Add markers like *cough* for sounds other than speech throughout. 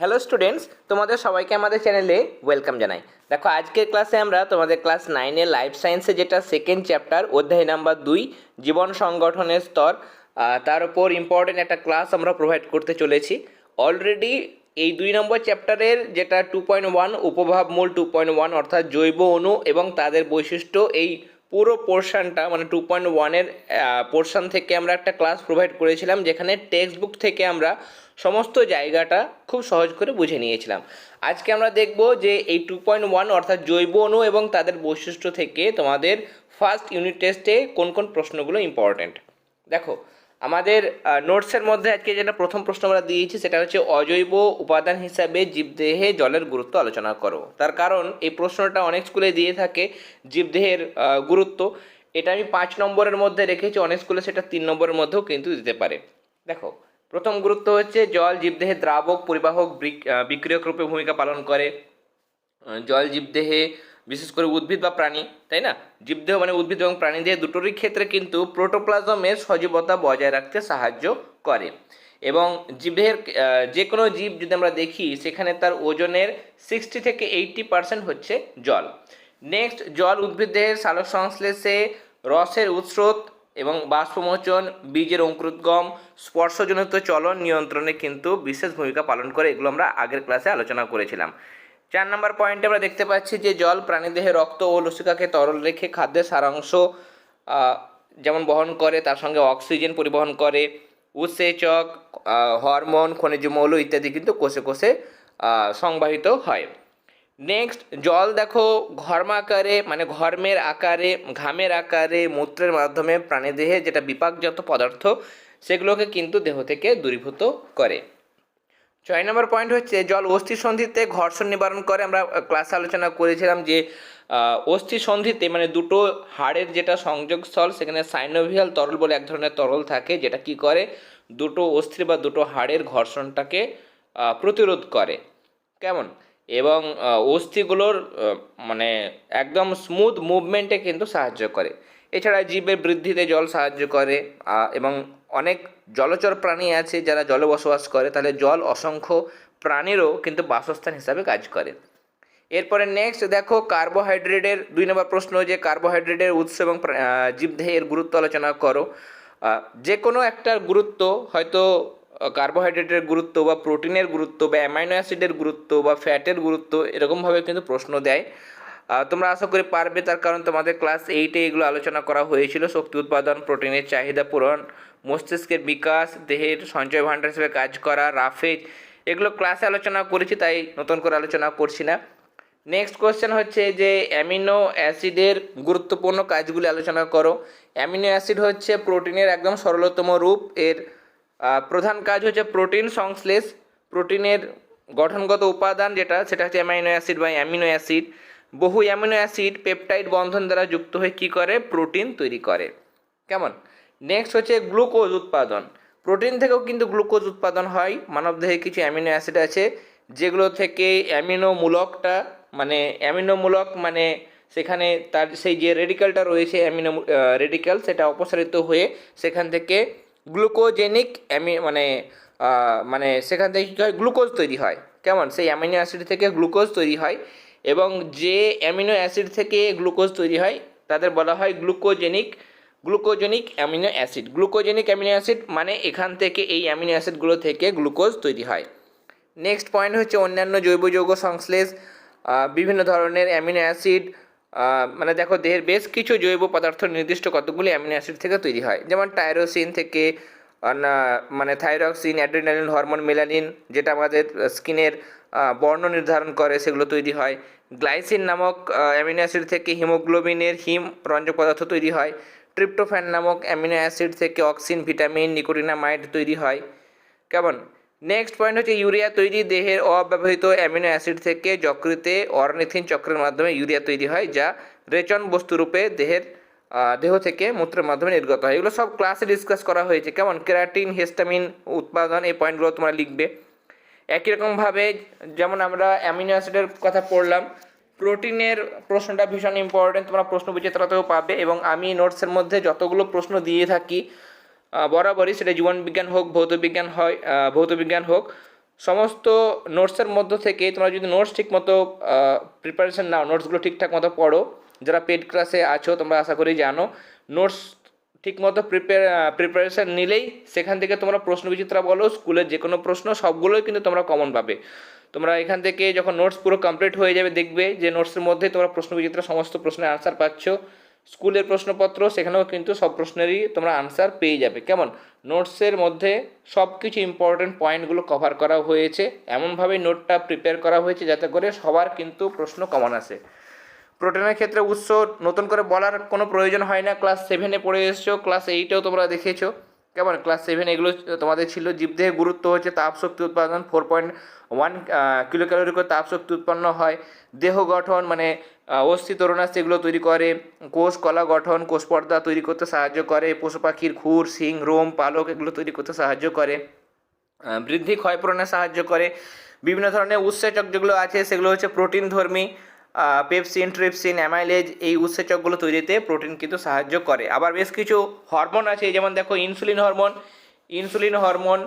Hello students তোমাদের সবাইকে আমাদের চ্যানেলে ওয়েলকাম জানাই। দেখো, আজকের ক্লাসে আমরা তোমাদের ক্লাস নাইনের লাইফ সায়েন্সে যেটা সেকেন্ড চ্যাপ্টার অধ্যায় নাম্বার দুই, জীবন সংগঠনের স্তর তার উপর ইম্পর্টেন্ট একটা ক্লাস আমরা প্রোভাইড করতে চলেছি। অলরেডি এই দুই নম্বর চ্যাপ্টারের যেটা টু পয়েন্ট ওয়ান উপভাব মূল টু পয়েন্ট ওয়ান অর্থাৎ জৈব অণু এবং তাদের বৈশিষ্ট্য, এই পুরো পোর্শানটা মানে টু পয়েন্ট ওয়ানের পোর্শান থেকে আমরা একটা ক্লাস প্রোভাইড করেছিলাম, যেখানে টেক্সট বুক থেকে আমরা সমস্ত জায়গাটা খুব সহজ করে বুঝে নিয়েছিলাম। আজকে আমরা দেখব যে এই টু পয়েন্ট ওয়ান অর্থাৎ জৈব অণু এবং তাদের বৈশিষ্ট্য থেকে তোমাদের ফার্স্ট ইউনিট টেস্টে কোন কোন প্রশ্নগুলো ইম্পর্ট্যান্ট দেখো আমাদের নোটসের মধ্যে আজকে যেটা প্রথম প্রশ্ন আমরা দিয়েছি, সেটা হচ্ছে অজৈব উপাদান হিসাবে জীবদেহে জলের গুরুত্ব আলোচনা করো। তার কারণ এই প্রশ্নটা অনেক স্কুলে দিয়ে থাকে জীবদেহের গুরুত্ব। এটা আমি পাঁচ নম্বরের মধ্যে রেখেছি, অনেক স্কুলে সেটা তিন নম্বরের মধ্যেও কিন্তু দিতে পারে। দেখো, প্রথম গুরুত্ব হচ্ছে জল জীবদেহে দ্রাবক, পরিবাহক বিক্রিয়ক রূপে ভূমিকা পালন করে। জল জীবদেহে বিশেষ করে উদ্ভিদ বা প্রাণী, তাই না? জীবদেহ মানে উদ্ভিদ এবং প্রাণী দেহে দুটোরই ক্ষেত্রে কিন্তু প্রোটোপ্লাজমের সজীবতা বজায় রাখতে সাহায্য করে। এবং জীবের যে কোনো জীব যদি আমরা দেখি, সেখানে তার ওজনের সিক্সটি থেকে এইটটি পার্সেন্ট হচ্ছে জল। নেক্সট জল উদ্ভিদের সালোক সংশ্লেষে রসের উৎস্রোত এবং বাষ্পমোচন, বীজের অঙ্কুরোদ্গম, স্পর্শজনিত চলন নিয়ন্ত্রণে কিন্তু বিশেষ ভূমিকা পালন করে। এগুলো আমরা আগের ক্লাসে আলোচনা করেছিলাম। চার নম্বর পয়েন্টে আমরা দেখতে পাচ্ছি যে জল প্রাণীদেহে রক্ত ও লসিকাকে তরল রেখে খাদ্যের সারাংশ যেমন বহন করে, তার সঙ্গে অক্সিজেন পরিবহন করে, উৎসেচক হরমোন খনিজ মৌল ইত্যাদি কিন্তু কোষে কোষে সংবাহিত হয়। নেক্সট জল দেখো ঘর্মাকারে মানে ঘর্মের আকারে, ঘামের আকারে, মূত্রের মাধ্যমে প্রাণীদেহে যেটা বিপাকজাত পদার্থ, সেগুলোকে কিন্তু দেহ থেকে দূরীভূত করে। ছয় নম্বর পয়েন্ট হচ্ছে জল অস্থি সন্ধিতে ঘর্ষণ নিবারণ করে। আমরা ক্লাসে আলোচনা করেছিলাম যে অস্থি সন্ধিতে মানে দুটো হাড়ের যেটা সংযোগস্থল, সেখানে সাইনোভিয়াল তরল বলে এক ধরনের তরল থাকে, যেটা কি করে? দুটো অস্থি বা দুটো হাড়ের ঘর্ষণটাকে প্রতিরোধ করে। কেমন? এবং অস্থিগুলোর মানে একদম স্মুথ মুভমেন্টে কিন্তু সাহায্য করে। এছাড়া জীবের বৃদ্ধিতে জল সাহায্য করে এবং অনেক জলচর প্রাণী আছে যারা জলে বসবাস করে, তাহলে জল অসংখ্য প্রাণীরও কিন্তু বাসস্থান হিসাবে কাজ করে। এরপরে নেক্সট দেখো কার্বোহাইড্রেটের দুই নম্বর প্রশ্ন যে কার্বোহাইড্রেটের উৎস এবং জীবদেহের গুরুত্ব আলোচনা করো। যে কোনো একটা গুরুত্ব, হয়তো কার্বোহাইড্রেটের গুরুত্ব বা প্রোটিনের গুরুত্ব বা অ্যামাইনো অ্যাসিডের গুরুত্ব বা ফ্যাটের গুরুত্ব এরকমভাবে কিন্তু প্রশ্ন দেয়। তোমরা আশা করি পারবে, তার কারণ তোমাদের ক্লাস এইটে এগুলো আলোচনা করা হয়েছিল। শক্তি উৎপাদন প্রোটিনের চাহিদা পূরণ মস্তিষ্কের বিকাশ, দেহের সঞ্চয় ভাণ্ডার হিসেবে কাজ করা, রাফেজ, এগুলো ক্লাসে আলোচনা করেছি, তাই নতুন করে আলোচনা করছি না। নেক্সট কোশ্চেন হচ্ছে যে অ্যামিনো অ্যাসিডের গুরুত্বপূর্ণ কাজগুলি আলোচনা করো। অ্যামিনো অ্যাসিড হচ্ছে প্রোটিনের একদম সরলতম রূপ। এর প্রধান কাজ হচ্ছে প্রোটিন সংশ্লেষ, প্রোটিনের গঠনগত উপাদান যেটা, সেটা হচ্ছে অ্যামাইনো অ্যাসিড বা অ্যামিনো অ্যাসিড বহু অ্যামিনো অ্যাসিড পেপটাইড বন্ধন দ্বারা যুক্ত হয়ে কী করে? প্রোটিন তৈরি করে। কেমন? নেক্সট হচ্ছে গ্লুকোজ উৎপাদন। প্রোটিন থেকেও কিন্তু গ্লুকোজ উৎপাদন হয়। মানবদেহে কিছু অ্যামিনো অ্যাসিড আছে, যেগুলো থেকে অ্যামিনো মূলকটা মানে অ্যামিনো মূলক মানে সেখানে তার সেই যে রেডিক্যালটা রয়েছে অ্যামিনো রেডিক্যাল সেটা অপসারিত হয়ে সেখান থেকে গ্লুকোজেনিক অ্যামি মানে মানে সেখান থেকে কী হয়? গ্লুকোজ তৈরি হয়। কেমন? সেই অ্যামিনো অ্যাসিড থেকে গ্লুকোজ তৈরি হয় এবং যে অ্যামিনো অ্যাসিড থেকে গ্লুকোজ তৈরি হয়, তাদের বলা হয় glucogenic glucogenic amino acid. Glucogenic amino acid মানে এখান থেকে এই অ্যামিনো অ্যাসিডগুলো থেকে গ্লুকোজ তৈরি হয়। নেক্সট পয়েন্ট হচ্ছে অন্যান্য জৈব যৌগ সংশ্লেষ বিভিন্ন ধরনের অ্যামিনো অ্যাসিড মানে দেখো দেহের বেশ কিছু জৈব পদার্থ নির্দিষ্ট কতগুলি অ্যামিনো অ্যাসিড থেকে তৈরি হয়। যেমন টাইরোসিন থেকে মানে থাইরক্সিন, অ্যাড্রিনালিন, হরমোন, মেলানিন, যেটা আমাদের স্কিনের বর্ণ নির্ধারণ করে, সেগুলো তৈরি হয়। গ্লাইসিন নামক অ্যামিনো অ্যাসিড থেকে হিমোগ্লোবিনের হিম রঞ্জক পদার্থ তৈরি হয়। ট্রিপ্টোফ্যান নামক অ্যামিনো অ্যাসিড থেকে অক্সিন, ভিটামিন নিকোটিনামাইড তৈরি হয়। কেমন? নেক্সট পয়েন্ট হচ্ছে ইউরিয়া তৈরি দেহের অব্যবহৃত অ্যামিনো অ্যাসিড থেকে যকৃতে অরনিথিন চক্রের মাধ্যমে ইউরিয়া তৈরি হয়, যা রেচন বস্তুরূপে দেহের দেহ থেকে মূত্রের মাধ্যমে নির্গত হয়। এগুলো সব ক্লাসে ডিসকাস করা হয়েছে। কেমন? কেরাটিন হিস্টামিন উৎপাদন, এই পয়েন্টগুলো তোমরা লিখবে। একই রকমভাবে যেমন আমরা অ্যামিনো অ্যাসিডের কথা পড়লাম প্রোটিনের প্রশ্নটা ভীষণ ইম্পর্টেন্ট তোমরা প্রশ্ন বিচিত্রতাও পাবে এবং আমি নোটসের মধ্যে যতগুলো প্রশ্ন দিয়ে থাকি বরাবরই সেটা জীবনবিজ্ঞান হোক ভৌতবিজ্ঞান হয় আহ, ভৌতবিজ্ঞান হোক সমস্ত নোটসের মধ্য থেকে তোমরা যদি নোটস ঠিক মতো প্রিপারেশন নাও নোটসগুলো ঠিকঠাক মতো পড়ো যারা পেড ক্লাসে আছো তোমরা আশা করি জানো নোটস ঠিক মতো প্রিপেয়ার প্রিপারেশান নিলেই সেখান থেকে তোমরা প্রশ্ন বিচিত্রা বলো স্কুলের যে কোনো প্রশ্ন সবগুলোই কিন্তু তোমরা কমন পাবে। তোমরা এখান থেকে যখন নোটস পুরো কমপ্লিট হয়ে যাবে, দেখবে যে নোটসের মধ্যে তোমরা প্রশ্ন বিচিত্রা সমস্ত প্রশ্নের আনসার পাচ্ছ। স্কুলের প্রশ্নপত্র, সেখানেও কিন্তু সব প্রশ্নেরই তোমরা আনসার পেয়ে যাবে। কেমন? নোটসের মধ্যে সব কিছু ইম্পর্টেন্ট পয়েন্টগুলো কভার করা হয়েছে। এমনভাবে নোটটা প্রিপেয়ার করা হয়েছে যাতে করে সবার কিন্তু প্রশ্ন কমন আসে। প্রোটিনের ক্ষেত্রে উৎস নতুন করে বলার কোনো প্রয়োজন হয় না। ক্লাস সেভেনে পড়ে এসছো ক্লাস এইটেও তোমরা দেখেছ। কেমন? ক্লাস সেভেন এগুলো তোমাদের ছিল জীবদেহে গুরুত্ব হচ্ছে তাপশক্তি উৎপাদন four point one kilo calorie করে তাপশক্তি উৎপন্ন হয়। দেহ গঠন মানে অস্থি তরুণাস্থি এগুলো তৈরি করে। কোষ কলা গঠন, কোষ পর্দা তৈরি করতে সাহায্য করে। পশু পাখির খুর শিং রোম, পালক এগুলো তৈরি করতে সাহায্য করে। বৃদ্ধি ক্ষয়পূরণে সাহায্য করে। বিভিন্ন ধরনের উৎসেচক যেগুলো আছে, সেগুলো হচ্ছে প্রোটিন ধর্মী পেপসিন, ট্রিপসিন, অ্যামাইলেজ এই উৎসেচকগুলো তৈরিতে প্রোটিন কিন্তু সাহায্য করে। আবার বেশ কিছু হরমোন আছে যেমন দেখো ইনসুলিন হরমোন ইনসুলিন হরমোন,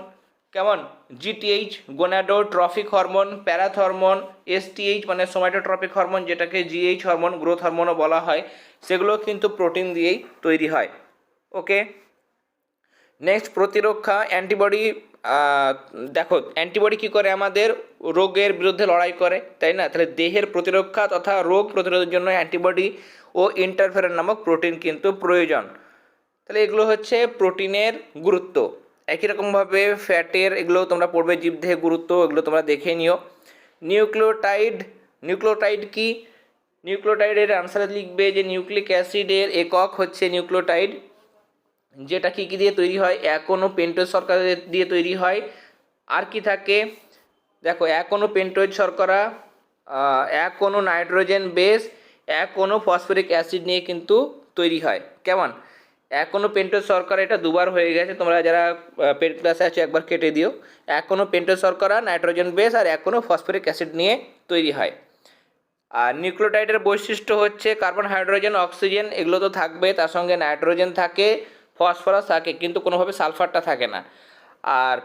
কেমন? GTH gonadotrophic hormone, parathormone STH মানে সোমাটোট্রপিক হরমোন, যেটাকে জিএইচ হরমোন গ্রোথ হরমোনও বলা হয়, সেগুলো কিন্তু প্রোটিন দিয়েই তৈরি হয়। ওকে নেক্সট প্রতিরক্ষা অ্যান্টিবডি দেখো অ্যান্টিবডি কী করে আমাদের রোগের বিরুদ্ধে লড়াই করে, তাই না? তাহলে দেহের প্রতিরক্ষা তথা রোগ প্রতিরোধের জন্য অ্যান্টিবডি ও ইন্টারফেরন নামক প্রোটিন কিন্তু প্রয়োজন। তাহলে এগুলো হচ্ছে প্রোটিনের গুরুত্ব। একই রকমভাবে ফ্যাটের এগুলো তোমরা পড়বে জীবদেহে গুরুত্ব, এগুলো তোমরা দেখে নিও। নিউক্লিওটাইড নিউক্লিওটাইড কি? নিউক্লিওটাইডের আনসারে লিখবে যে নিউক্লিক অ্যাসিডের একক হচ্ছে নিউক্লিওটাইড। যেটা কী কী দিয়ে তৈরি হয়? এখনও পেন্টোজ শর্করা দিয়ে তৈরি হয়। আর কি থাকে? দেখো কোনো পেন্টোজ শর্করা এক নাইট্রোজেন বেস, এক ফসফরিক অ্যাসিড নিয়ে কিন্তু তৈরি হয়। কেমন? কোনো পেন্টোজ শর্করা এটা দুবার হয়ে গেছে। তোমরা যারা পেট ক্লাসে আছো, একবার কেটে দিও। কোনো পেন্টোজ শর্করা, নাইট্রোজেন বেস আর কোনো ফসফরিক অ্যাসিড নিয়ে তৈরি হয়। আর নিউক্লিওটাইডের বৈশিষ্ট্য হচ্ছে কার্বন, হাইড্রোজেন, অক্সিজেন, এগুলো তো থাকবে। তার সঙ্গে নাইট্রোজেন থাকে। ফসফরাস থাকে, কিন্তু কোনোভাবে সালফারটা থাকে না। আর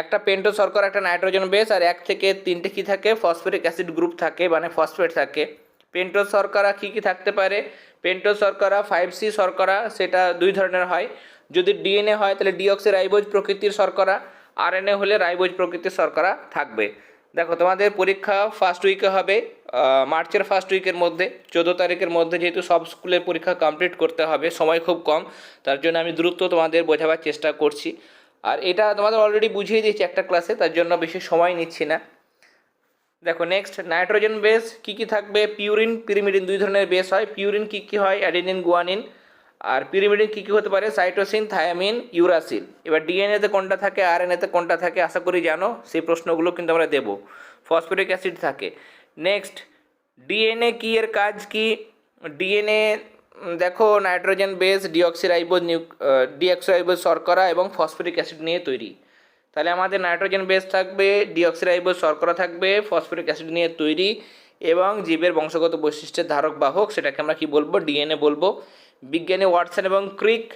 একটা পেন্টো শর্করা একটা নাইট্রোজেন বেস, আর এক থেকে তিনটে কী থাকে? ফসফরিক অ্যাসিড গ্রুপ থাকে মানে ফসফেট থাকে। পেন্টো শর্করা কী কী থাকতে পারে? পেন্টো শর্করা ফাইভ সি শর্করা, সেটা দুই ধরনের হয়। যদি ডিএনএ হয়, তাহলে ডিঅক্সি রাইবোজ প্রকৃতির শর্করা আরএনএ হলে রাইবোজ প্রকৃতির শর্করা থাকবে। দেখো, তোমাদের পরীক্ষা ফার্স্ট উইকে হবে মার্চের ফার্স্ট উইকের মধ্যে, চোদ্দ তারিখের মধ্যে যেহেতু সব স্কুলের পরীক্ষা কমপ্লিট করতে হবে, সময় খুব কম, তার জন্য আমি দ্রুত তোমাদের বোঝাবার চেষ্টা করছি। আর এটা তোমাদের অলরেডি বুঝিয়ে দিয়েছি একটা ক্লাসে তার জন্য বেশি সময় নিচ্ছি না। দেখো নেক্সট নাইট্রোজেন বেস কী কী থাকবে? পিউরিন পিরিমিডিন দুই ধরনের বেস হয়। পিউরিন কী কী হয়? অ্যাডিনিন গুয়ানিন আর পিরিমিডিন কী কী হতে পারে? সাইটোসিন থায়ামিন ইউরাসিন এবার ডিএনএতে কোনটা থাকে আর এনএতে কোনটা থাকে, আশা করি জানো, সেই প্রশ্নগুলো কিন্তু আমরা দেবো। ফসফরিক অ্যাসিড থাকে। নেক্সট ডিএনএ কি এর কাজ কি? ডিএনএ দেখো nitrogen base deoxyribose new deoxyribose শর্করা এবং ফসফরিক অ্যাসিড নিয়ে তৈরি। তাহলে আমাদের নাইট্রোজেন বেস থাকবে ডিঅক্সিরাইবোজ শর্করা থাকবে ফসফরিক অ্যাসিড নিয়ে তৈরি এবং জীবের বংশগত বৈশিষ্ট্যের ধারক বাহক, সেটাকে আমরা কি বলব? ডিএনএ বলব। বিজ্ঞানী ওয়াটসন এবং ক্রিক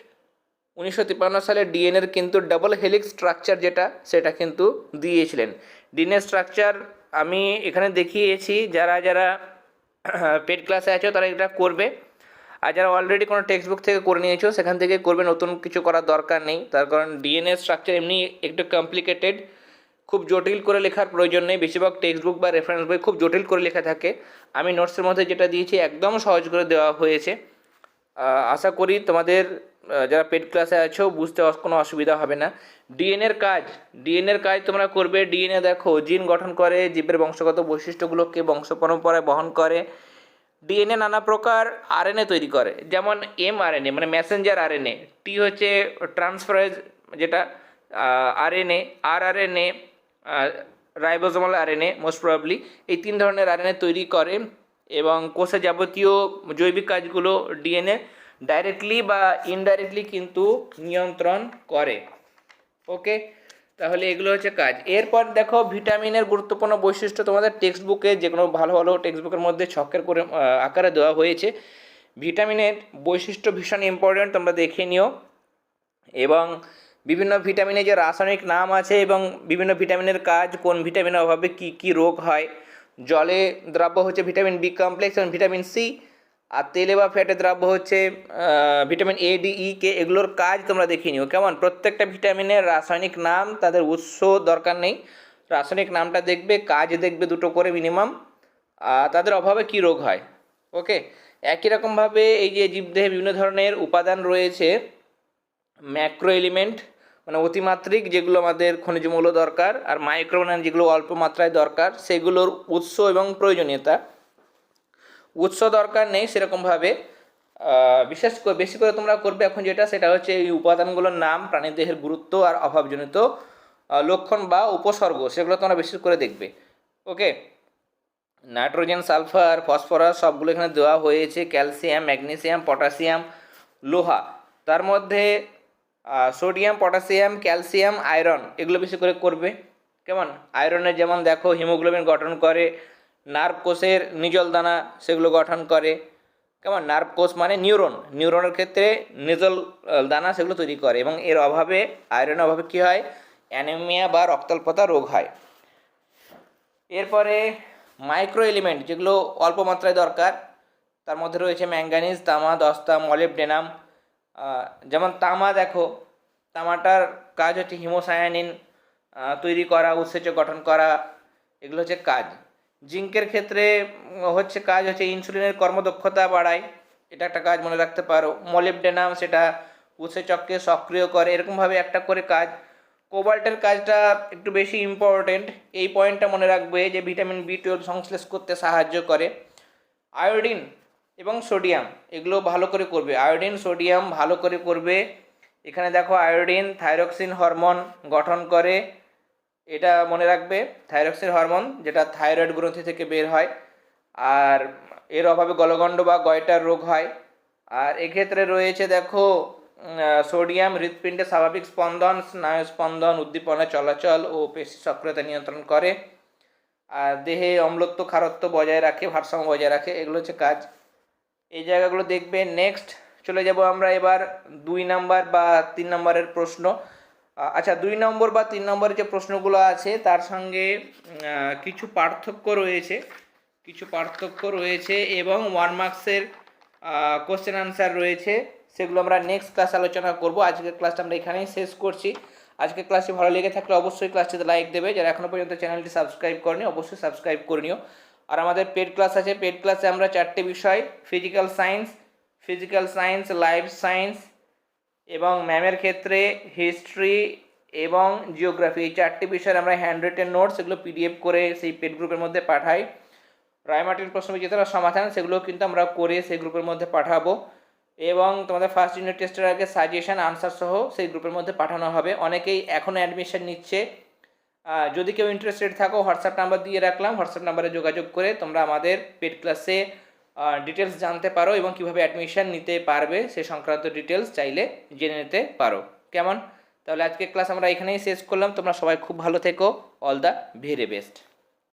উনিশশো তিপ্পান্ন সালে ডিএনএর কিন্তু ডাবল হেলিক্স স্ট্রাকচার যেটা, সেটা কিন্তু দিয়েছিলেন। ডিএনএ স্ট্রাকচার আমি এখানে দেখিয়েছি, যারা যারা *clears throat* পেড ক্লাসে আছো তারা এটা করবে। আর যারা অলরেডি কোনো টেক্সট বুক থেকে করে নিয়েছো, সেখান থেকে করবে, নতুন কিছু করার দরকার নেই। তার কারণ ডিএনএ স্ট্রাকচার এমনি একটু কমপ্লিকেটেড খুব জটিল করে লেখার প্রয়োজন নেই। বেশিরভাগ টেক্সট বুক বা রেফারেন্স বই খুব জটিল করে লেখা থাকে। আমি নোটসের মধ্যে যেটা দিয়েছি, একদম সহজ করে দেওয়া হয়েছে। আশা করি তোমাদের যারা পেড ক্লাসে আছো, বুঝতে কোনো অসুবিধা হবে না। ডিএনএর কাজ ডিএনএর কাজ তোমরা করবে। ডিএনএ দেখো, জিন গঠন করে, জীবের বংশগত বৈশিষ্ট্যগুলোকে বংশ পরম্পরায় বহন করে। ডিএনএ নানা প্রকার আরএনএ তৈরি করে, যেমন এম আরএনএ মানে মেসেঞ্জার আরএনএ টি হচ্ছে ট্রান্সফারেজ যেটা আরএনএ আর RNA ribosomal RNA most probably এই তিন ধরনের আরএনএ তৈরি করে। এবং কোষে যাবতীয় জৈবিক কাজগুলো ডিএনএ ডাইরেক্টলি বা ইনডাইরেক্টলি কিন্তু নিয়ন্ত্রণ করে। ওকে তাহলে এগুলো হচ্ছে কাজ। এরপর দেখো ভিটামিনের গুরুত্বপূর্ণ বৈশিষ্ট্য তোমাদের টেক্সট বুকে যে কোনো ভালো ভালো টেক্সট বুকের মধ্যে ছকের করে আকারে দেওয়া হয়েছে। ভিটামিনের বৈশিষ্ট্য ভীষণ ইম্পর্ট্যান্ট তোমরা দেখে নিও। এবং বিভিন্ন ভিটামিনের যে রাসায়নিক নাম আছে এবং বিভিন্ন ভিটামিনের কাজ কোন ভিটামিনের অভাবে কি কি রোগ হয় জলে দ্রব্য হচ্ছে ভিটামিন বি কমপ্লেক্স এবং ভিটামিন সি, আর তেলে বা ফ্যাটে দ্রব্য হচ্ছে ভিটামিন এ, ডি, ই, কে, এগুলোর কাজ তোমরা দেখিয়ে নিও। কেমন? প্রত্যেকটা ভিটামিনের রাসায়নিক নাম তাদের উৎস দরকার নেই। রাসায়নিক নামটা দেখবে, কাজ দেখবে দুটো করে মিনিমাম। তাদের অভাবে কি রোগ হয়? ওকে? একই রকমভাবে এই যে জীবদেহে বিভিন্ন ধরনের উপাদান রয়েছে, ম্যাক্রো এলিমেন্ট মানে অতিমাত্রিক যেগুলো আমাদের খনিজ মৌল দরকার আর মাইক্রো মানে যেগুলো অল্প মাত্রায় দরকার, সেগুলোর উৎস এবং প্রয়োজনীয়তা। উৎস দরকার নেই সেরকমভাবে। বিশেষ করে, বেশি করে তোমরা করবে এখন যেটা, সেটা হচ্ছে এই উপাদানগুলোর নাম প্রাণীদেহের গুরুত্ব আর অভাবজনিত লক্ষণ বা উপসর্গ, সেগুলো তোমরা বেশি করে দেখবে। ওকে? নাইট্রোজেন, সালফার, ফসফরাস, সবগুলো এখানে দেওয়া হয়েছে, ক্যালসিয়াম, ম্যাগনেসিয়াম পটাশিয়াম লোহা। তার মধ্যে সোডিয়াম পটাশিয়াম ক্যালসিয়াম, আয়রন এগুলো বেশি করে করবে। কেমন? আয়রনের যেমন দেখো, হিমোগ্লোবিন গঠন করে নার্ভ কোষের নিজল দানা সেগুলো গঠন করে। কেমন? নার্ভ কোষ মানে নিউরন। নিউরনের ক্ষেত্রে নিজল দানা সেগুলো তৈরি করে এবং এর অভাবে, আয়রনের অভাবে কী হয়? অ্যানিমিয়া বা রক্তাল্পতা রোগ হয়। এরপরে মাইক্রো এলিমেন্ট যেগুলো অল্প মাত্রায় দরকার, তার মধ্যে রয়েছে ম্যাঙ্গানিজ তামা, দস্তা, মলেবডেনাম যেমন তামা দেখো, তামাটার কাজ হচ্ছে হিমোসায়ানিন তৈরি করা উৎসেচক গঠন করা, এগুলো হচ্ছে কাজ। জিঙ্কের ক্ষেত্রে হচ্ছে কাজ হচ্ছে ইনসুলিনের কর্মদক্ষতা বাড়ায়, এটা একটা কাজ মনে রাখতে পারো। মলেবডেনাম সেটা উৎসেচককে সক্রিয় করে, এরকমভাবে একটা করে কাজ। কোবাল্টের কাজটা একটু বেশি ইম্পর্টেন্ট এই পয়েন্টটা মনে রাখবে যে ভিটামিন বি টুয়েলভ সংশ্লেষ করতে সাহায্য করে। আয়োডিন এবং সোডিয়াম, এগুলো ভালো করে করবে। আয়োডিন, সোডিয়াম ভালো করে করবে। এখানে দেখো আয়োডিন, থাইরক্সিন হরমোন গঠন করে। এটা মনে রাখবে, থাইরক্সিন হরমোন, যেটা থাইরয়েড গ্রন্থি থেকে বের হয়। আর এর অভাবে গলগণ্ড বা গয়টার রোগ হয়। আর এক্ষেত্রে রয়েছে দেখো সোডিয়াম হৃৎপিণ্ডে স্বাভাবিক স্পন্দন স্নায়ু স্পন্দন উদ্দীপনা, চলাচল ও পেশি সক্রিয়তা নিয়ন্ত্রণ করে। আর দেহে অম্লত্ব খারত্ব বজায় রাখে, ভারসাম্য বজায় রাখে, এগুলো হচ্ছে কাজ। এই জায়গাগুলো দেখবে। নেক্সট চলে যাব আমরা এবার দুই নাম্বার বা তিন নম্বরের প্রশ্ন। আচ্ছা দুই নম্বর বা তিন নম্বরের যে প্রশ্নগুলো আছে, তার সঙ্গে কিছু পার্থক্য রয়েছে। কিছু পার্থক্য রয়েছে এবং ওয়ান মার্কসের কোশ্চেন আনসার রয়েছে। সেগুলো আমরা নেক্সট ক্লাস আলোচনা করব। আজকের ক্লাসটা আমরা এখানেই শেষ করছি। আজকের ক্লাসটি ভালো লেগে থাকলে অবশ্যই ক্লাসটিতে লাইক দেবে। যারা এখনও পর্যন্ত চ্যানেলটি সাবস্ক্রাইব করেনি, অবশ্যই সাবস্ক্রাইব করে নিও। আর আমাদের পেড ক্লাস আছে পেড ক্লাসে আমরা চারটে বিষয় physical science physical science life science এবং ম্যামের ক্ষেত্রে হিস্ট্রি এবং জিওগ্রাফি এই চারটি বিষয়ের আমরা হ্যান্ড রিটেন নোটস এগুলো পিডিএফ করে সেই পেড গ্রুপের মধ্যে পাঠাই। রায়মার্টিন প্রশ্ন যেটা সমাধান সেগুলো কিন্তু আমরা করে সেই গ্রুপের মধ্যে পাঠাবো এবং তোমাদের ফার্স্ট ইউনিট টেস্টের আগে সাজেশন আনসার সহ সেই গ্রুপের মধ্যে পাঠানো হবে। অনেকেই এখনও অ্যাডমিশন নিচ্ছে। যদি কেউ ইন্টারেস্টেড থাকো হোয়াটসঅ্যাপ নাম্বার দিয়ে রাখলাম। হোয়াটসঅ্যাপ নাম্বারে যোগাযোগ করে তোমরা আমাদের পেড ক্লাসে ডিটেলস জানতে পারো এবং কীভাবে অ্যাডমিশন নিতে পারবে সে সংক্রান্ত ডিটেলস চাইলে জেনে নিতে পারো। কেমন? তাহলে আজকের ক্লাস আমরা এখানেই শেষ করলাম। তোমরা সবাই খুব ভালো থেকো। All the very best